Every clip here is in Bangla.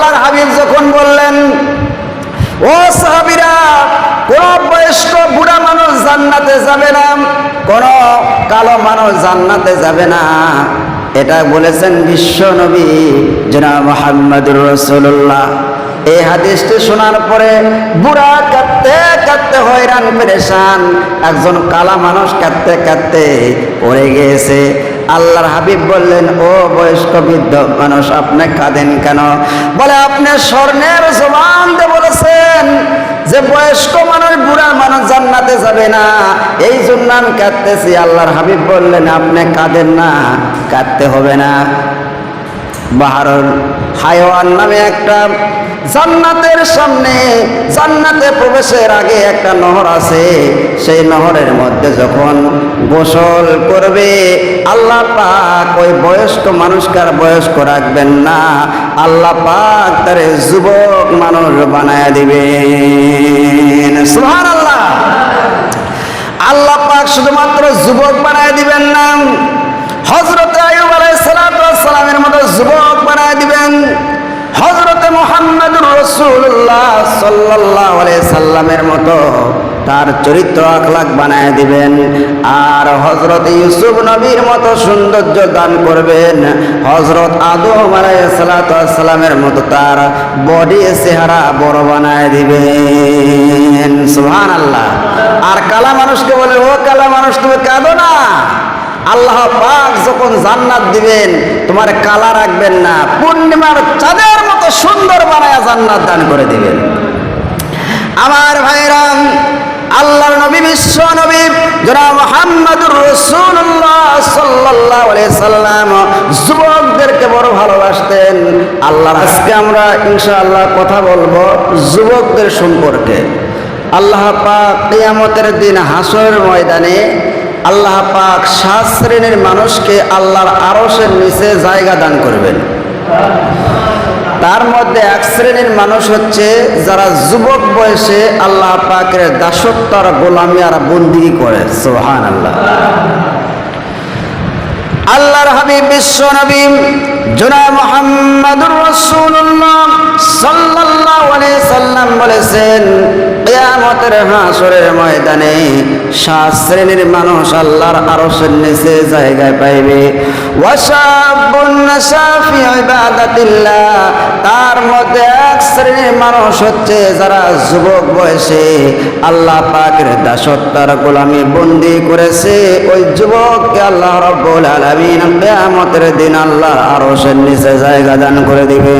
আল্লাহর হাবিব যখন বললেন, ও সাহাবিরা, কোন বয়স্ক বুড়া মানুষ জান্নাতে যাবে না, কোন কালো মানুষ জান্নাতে যাবে না। এটা বলেছেন বিশ্ব নবী জনাব মোহাম্মদুর রসুল্লাহ এই হাদিসটি শোনার পরে বুড়া কাঁদতে কাঁদতে হয়রান, পেরেশান, একজন কালা মানুষ কাঁদতে কাঁদতে পড়ে গিয়েছে। আল্লাহর হাবিব বললেন, ও বয়স্ক বৃদ্ধ মানুষ, আপনি কাঁদেন কেন? বলে, আপনি স্বর্ণের জবান বলেছেন যে বয়স্ক মানুষ বুড়া মানুষ জান্নাতে যাবে না। এই জন্য আমি কাঁদতেছি। আল্লাহর হাবিব বললেন, আপনি কাঁদেন না, কাঁদতে হবে না। বাহারুল হায়ওয়ান নামে একটা জান্নাতের সামনে, জান্নাতে প্রবেশের আগে একটা নহর আছে। সেই নহরের মধ্যে যখন গোসল করবে, আল্লাহ পাক ওই বয়স্ক মানুষকে আর বয়স্ক রাখবেন না। আল্লাহ পাক তার যুবক মানুষ বানায় দিবেন। সুহান আল্লাহ আল্লাহ পাক শুধুমাত্র যুবক বানায় দিবেন না হজরত আয়ুব আলাইসালামের মতো যুবক বানায় দিবেন। হজরত মোহাম্মদুর রসুল্লাহ সাল্লাহ সাল্লামের মতো তার চরিত্র আখলাক বানায় দিবেন। আর হজরত ইউসুফ নবীর মতো সৌন্দর্য দান করবেন। হজরত আদম আলাইসালামের মতো তার বডি চেহারা বড় বানায় দিবেন। সুহান আল্লাহ আর কালা মানুষকে বলে, ও কালা মানুষ, তুমি কাঁদো না। আল্লাহ পাক যখন জান্নাত দিবেন, তোমার কালা রাখবেন না, পূর্ণিমার চাঁদের মতো সুন্দর বানায় জান্নাত দান করে দিবেন। আমার ভাইরাম, আল্লাহর নবী, বিশ্ব নবী যারা মোহাম্মদুর রসুল্লাহ সাল্লাহ সাল্লাম যুবকদেরকে বড় ভালোবাসতেন। আল্লাহর আজকে আমরা ইনশাআল্লাহ কথা বলব যুবকদের সম্পর্কে। আল্লাহ পাক কিয়ামতের দিন হাসরের ময়দানে আল্লাহ পাক সাত শ্রেণির মানুষকে আল্লাহর আরসের নিচে জায়গা দান করবেন। তার মধ্যে এক শ্রেণির মানুষ হচ্ছে যারা যুবক বয়সে আল্লাহ পাকের দাসত্ব আর গোলামি আর বন্দি করে। সোহান আল্লাহ আল্লাহর হাবিব বিশ্ব নবী জোনা মোহাম্মদুর রসুল্লাহ সাল্লাল্লাহু আলাইহি সাল্লাম বলেছেন কিয়ামতের হাসরের ময়দানে সাত শ্রেণির মানুষ আল্লাহর আরশের নিচে জায়গায় পাইবে। তার মধ্যে এক শ্রেণির মানুষ হচ্ছে যারা যুবক বয়সে আল্লাহ পাকের দাসত্বার গোলামি বন্দি করেছে। ওই যুবককে আল্লাহ রব্বুল আলামিন কিয়ামতের দিন আল্লাহ আরশের নিচে জায়গা দান করে দিবে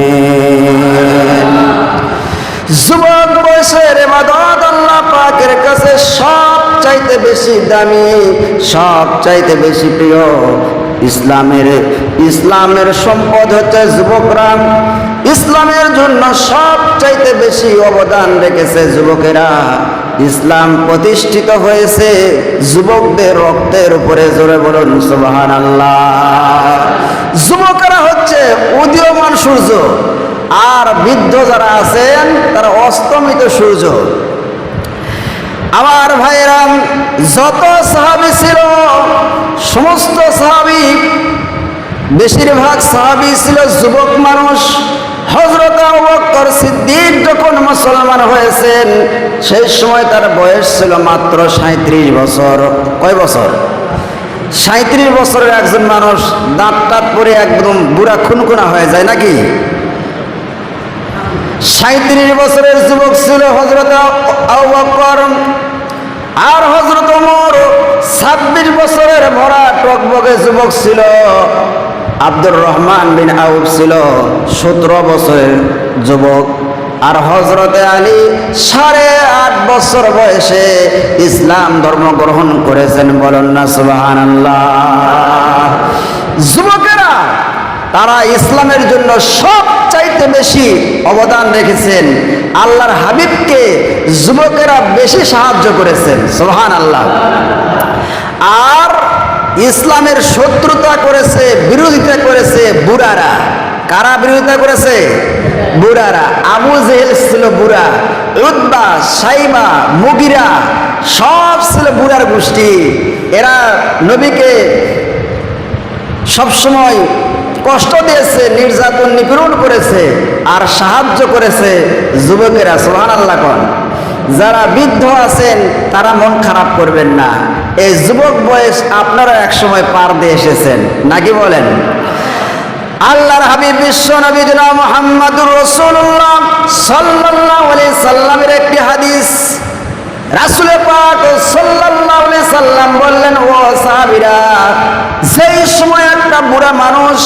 যুবক বয়সের ইবাদত আল্লাহ পাকের কাছে সব চাইতে বেশি দামি সব চাইতে বেশি প্রিয় ইসলামের ইসলামের সম্পদ হচ্ছে যুবকরা ইসলামের জন্য সব চাইতে বেশি অবদান রেখেছে যুবকেরা। ইসলাম প্রতিষ্ঠিত হয়েছে যুবকদের রক্তের উপরে, জোরে বলুন সুবাহান আল্লাহ যুবকেরা হচ্ছে উদীয়মান সূর্য। আর বৃদ্ধ যারা আছেন, তারা অস্তমিত সূর্য। আমার ভাইরাম যত সাহাবি ছিল, সমস্ত সাহাবি, বেশিরভাগ সাহাবি ছিল যুবক মানুষ। হজরত বক্কর সিদ্দিক যখন মুসলমান হয়েছেন, সেই সময় তার বয়স ছিল মাত্র সাঁত্রিশ বছর। কয় বছর? সাঁত্রিশ বছরের একজন মানুষ দাঁত টাত পরে একদম বুড়া খুনখুনা হয়ে যায় নাকি? সাঁত্রিশ বছরের যুবক ছিল হজরত আর হজরত ওমর ছাব্বিশ বছরের ভরা টকবগে যুবক ছিল। আব্দুর রহমান বিন আউফ ছিল সতেরো বছরের যুবক। আর হজরতে আলী সাড়ে আট বছর বয়সে ইসলাম ধর্ম গ্রহণ করেছেন, বলেন না সুবাহান যুবকেরা তারা ইসলামের জন্য সব চাইতে বেশি অবদান রেখেছেন। আল্লাহর হাবিবকে যুবকেরা বেশি সাহায্য করেছেন। সোহান আল্লাহ আর ইসলামের শত্রুতা করেছে, বিরোধিতা করেছে বুড়ারা। কারা বিরোধিতা করেছে? বুড়ারা। আবু জেহেল ছিল বুড়া উদ্বা সাইবা মুগিরা, সব ছিল বুড়ার গোষ্ঠী। এরা নবীকে সবসময় কষ্ট দিয়েছে, নির্যাতন, নিপীড়ন করেছে আর সাহায্য করেছে যুবকেরা সোহান আল্লাহ কন। যারা বৃদ্ধ আছেন, তারা মন খারাপ করবেন না। এই যুবক বয়স আপনারা একসময় পার দিয়ে এসেছেন নাকি বলেন? আল্লাহর হাবিব বিশ্ব নবী জনাব মুহাম্মদুর রাসূলুল্লাহ সাল্লাল্লাহু আলাইহি সাল্লামের একটি হাদিস। রাসূল পাক সাল্লাল্লাহু আলাইহি সাল্লাম বললেন, ও সাহাবীরা, যেই সময় একটা বুড়া মানুষ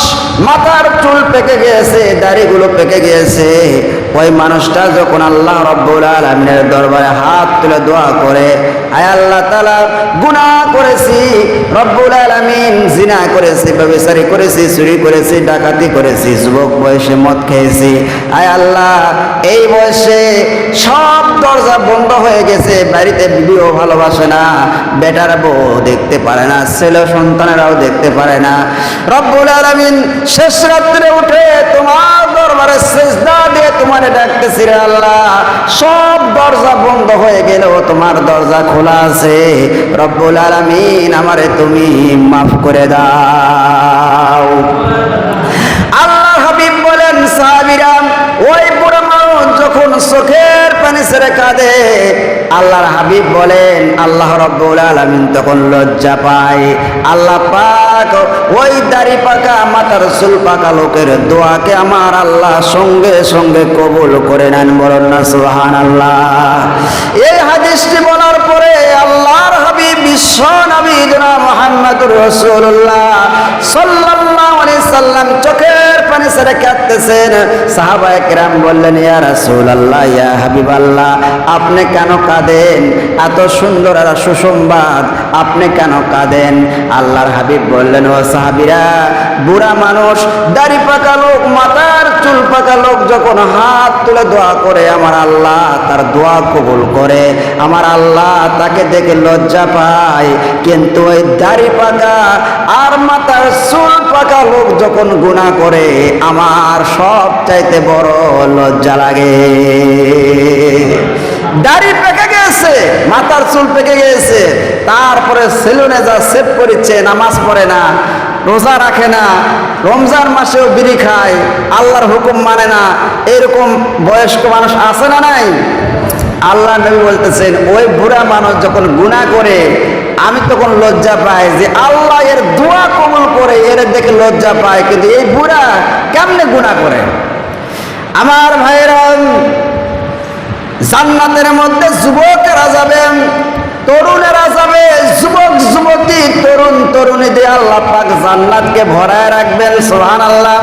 মাথার চুল পেকে গিয়েছে, দাড়িগুলো পেকে গিয়েছে। ওই মানুষটা যখন আল্লাহ রব্বুল আলমিনের দরবারে হাত তুলে দোয়া করে, আয় আল্লাহ তালা গুনাহ করেছি, রব্বুল আলমিন জিনা করেছি ব্যবসারি করেছি, চুরি করেছি, ডাকাতি করেছি, যুবক বয়সে মদ খেয়েছি। আয় আল্লাহ এই বয়সে সব দরজা বন্ধ হয়ে গেছে, বাড়িতে বিবিও ভালোবাসে না, বেটার বউ দেখতে পারে না, ছেলে সন্তানেরাও দেখতে পারে না। রব্বুল আলমিন শেষ রাত্রে উঠে তোমার দরবারে সেজদা দিয়ে তোমার ডাকতেছি আল্লাহ, সব দরজা বন্ধ হয়ে গেলেও তোমার দরজা খোলা আছে। রব্বুল আলমিন আমারে তুমি মাফ করে দাও। আল্লাহ হাবিব বলেন, সাহাবিরাম, ওই যখন চোখের পানি ছেড়ে কাঁদে, আল্লাহর হাবিব বলেন, আল্লাহ রব্বুল আলমিন তখন লজ্জা পায়। আল্লাহ পাক ওই দাড়ি পাকা মাথার চুল পাকা লোকের দোয়াকে আমার আল্লাহ সঙ্গে সঙ্গে কবুল করে নেন বলেন না সুহান আল্লাহ এই হাদিসটি বলার পরে আল্লাহর হাবিব বিশ্ব নবী জনাব মোহাম্মদুর রসুল্লাহ আলাইহি সাল্লাম চোখের পানি ছেড়ে কাঁদতেছেন। সাহাবায়ে কেরাম বললেন, ইয়া রাসূলুল্লাহ, ইয়া হাবিবাল্লাহ, আপনি কেন কাঁদেন? এত সুন্দর আর সুসংবাদ, আপনি কেন কাঁদেন? আল্লাহর হাবিব বললেন, ও সাহাবীরা, বুড়া মানুষ, দাড়ি পাকা লোক, মাথার চুল পাকা লোক যখন হাত তুলে দোয়া করে, আমার আল্লাহ তার দোয়া কবুল করে। আমার আল্লাহ তাকে দেখে লজ্জা পায়, কিন্তু ওই দাড়ি পাকা আর মাথার চুল পাকা লোক যখন গুণা করে আমার সব চাইতে বড় লজ্জা লাগে। দাড়ি পেকে গেছে, মাথার চুল পেকে গেছে, তারপরে সেলুনে যা সেভ করেছে নামাজ পড়ে না, রোজা রাখে না, রমজান মাসেও বিড়ি খায়, আল্লাহর হুকুম মানে না, এরকম বয়স্ক মানুষ আছে না নাই? আল্লাহ নবী বলতেছেন, ওই বুড়া মানুষ যখন গুণা করে আমি তখন লজ্জা পাই যে আল্লাহ এর দোয়া কবুল করে এর দেখে লজ্জা পায়, কিন্তু এই বুড়া কেমনে গুণা করে? আমার ভাইরা জান্নাতের মধ্যে যুবকেরা যাবেন, তরুণেরা যাবে, যুবক যুবতী, তরুণ তরুণী দিয়ে আল্লাহ পাক জান্নাতকে ভরায় রাখবেন সোহান আল্লাহ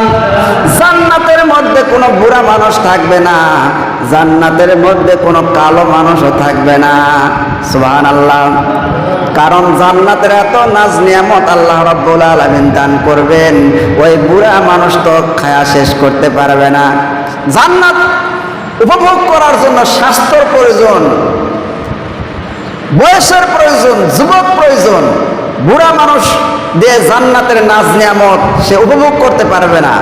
জান্নাতের মধ্যে কোনো বুড়া মানুষ থাকবে না, জান্নাতের মধ্যে কোনো কালো মানুষও থাকবে না সোহান আল্লাহ কারণ জান্নাতের এত নাজ নিয়ামত আল্লাহ রব্বুল আলমিন দান করবেন, ওই বুড়া মানুষ তো খায়া শেষ করতে পারবে না। জান্নাত উপভোগ করার জন্য স্বাস্থ্যর প্রয়োজন, বয়সের প্রয়োজন, যুবক প্রয়োজন, বুড়া মানুষ দিয়ে জান্নাতের নাজ নিয়ামত সে উপভোগ করতে পারবে না।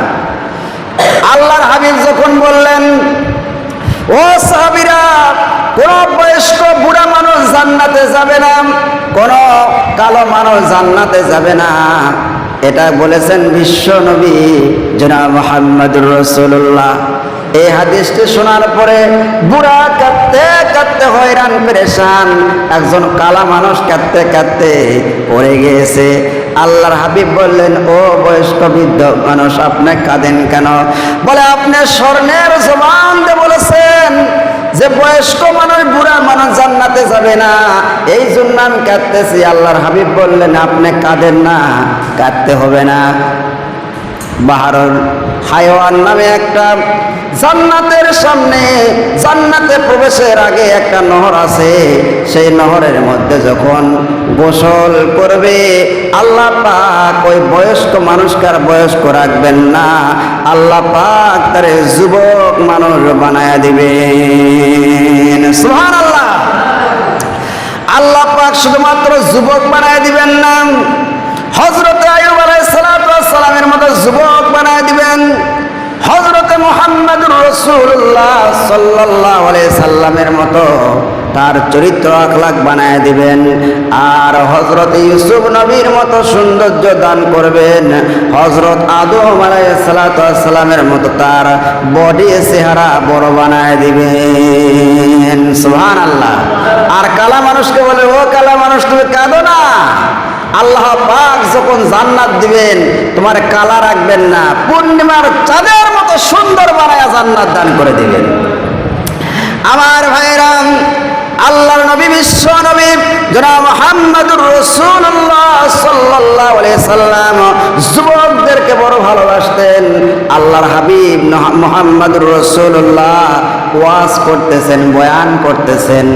আল্লাহর হাবিব যখন বললেন, ও সাহাবিরা, কোন বয়স্ক বুড়া মানুষ জান্নাতে যাবে না? কোন কালো মানুষ জান্নাতে যাবে না। এটা বলেছেন বিশ্ব নবী জনাব মোহাম্মদুর রসুল্লাহ এই হাদিসটি শোনার পরে বুড়া কাঁদতে কাঁদতে হয়রান, পেরেশান, একজন কালা মানুষ কাঁদতে কাঁদতে পড়ে গিয়েছে। আল্লাহর হাবিব বললেন, ও বয়স্ক বৃদ্ধ মানুষ, আপনি কাঁদেন কেন? বলে, আপনি স্বর্ণের জবান বলেছেন যে বয়স্ক মানুষ বুড়া মানুষ জান্নাতে যাবে না, এই জন্য আমি কাঁদতেছি। আল্লাহর হাবিব বললেন, আপনি কাঁদেন না, কাঁদতে হবে না। বাহারুল হায়ওয়ান নামে একটা জান্নাতের সামনে, জান্নাতে প্রবেশের আগে একটা নহর আছে। সেই নহরের মধ্যে যখন গোসল করবে। আল্লাহ পাক ওই বয়স্ক মানুষকে আর বয়স্ক রাখবেন না। আল্লাহ পাক তার যুবক মানুষ বানায় দিবেন। সুহান আল্লাহ আল্লাহ পাক শুধুমাত্র যুবক বানায় দিবেন না। হজরত আয়ুব আলাইসালামের মতো যুবক বানায় দিবেন। হজরতে মোহাম্মদ রসুল্লাহ সাল্লাহ সাল্লামের মতো তার চরিত্র আখলাক বানায় দিবেন। আর হজরত ইউসুফ নবীর মতো সৌন্দর্য দান করবেন। হজরত আদম আলাইসালামের মতো তার বডি চেহারা বড় বানায় দিবেন। সুহান আল্লাহ আর কালা মানুষকে বলে, ও কালা মানুষ, তুমি কাঁদো না। আল্লাহ পাক যখন জান্নাত দিবেন, তোমার কালা রাখবেন না, পূর্ণিমার চাঁদের মতো সুন্দর বানায় জান্নাত দান করে দিবেন। আমার ভাইরাম আল্লাহর নবী, বিশ্ব নবী, জনাব মোহাম্মদুর রসুল্লাহ সাল্লাহ সাল্লাম, যুবকদেরকে বড় ভালোবাসতেন। আল্লাহর হাবিব মোহাম্মদুর রসুল্লাহ ওয়াজ করতেছেন, বয়ান করতেছেন।